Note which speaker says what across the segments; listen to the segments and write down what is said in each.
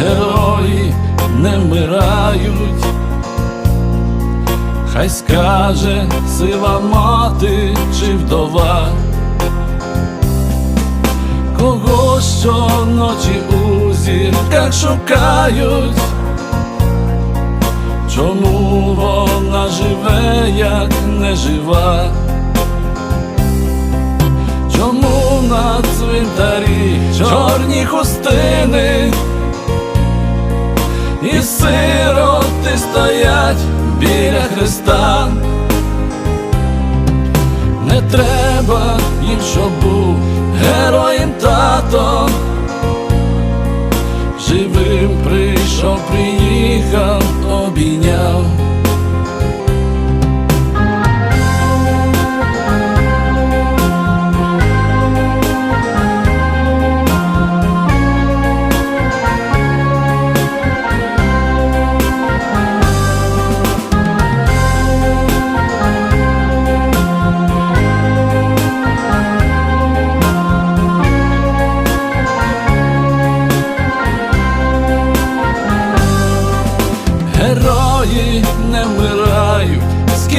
Speaker 1: герої не вмирають. Хай скаже сила мати чи вдова, кого щоночі у зірках шукають, чому вона живе, як не жива? Чому на цвинтарі чорні хустини сироти стоять біля Христа? Не треба їм, щоб був героєм тато, живим прийшов, приїхав, обійняв.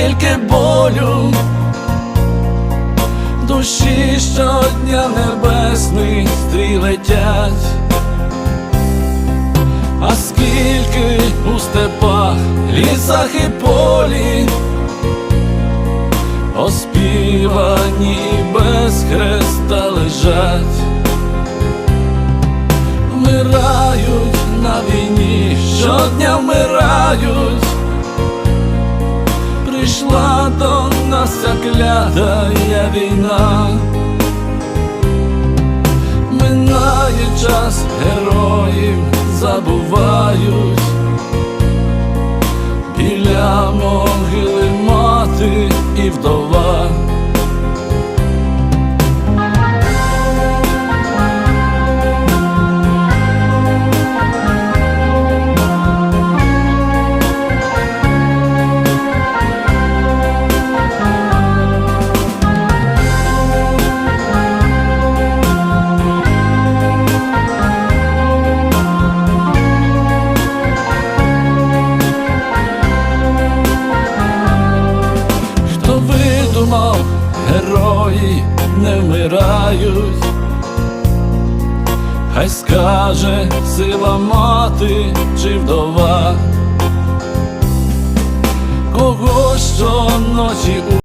Speaker 1: Скільки болю, душі щодня небесний стрій летять, а скільки у степах, лісах і полі, оспівані без хреста лежать. Вмирають на війні, щодня вмирають. Прийшла до нас ця клятая війна, минає час героїв забувають, біля могили мати і вдова. Не вмирають, хай скаже сила мати чи вдова, кого щоночі у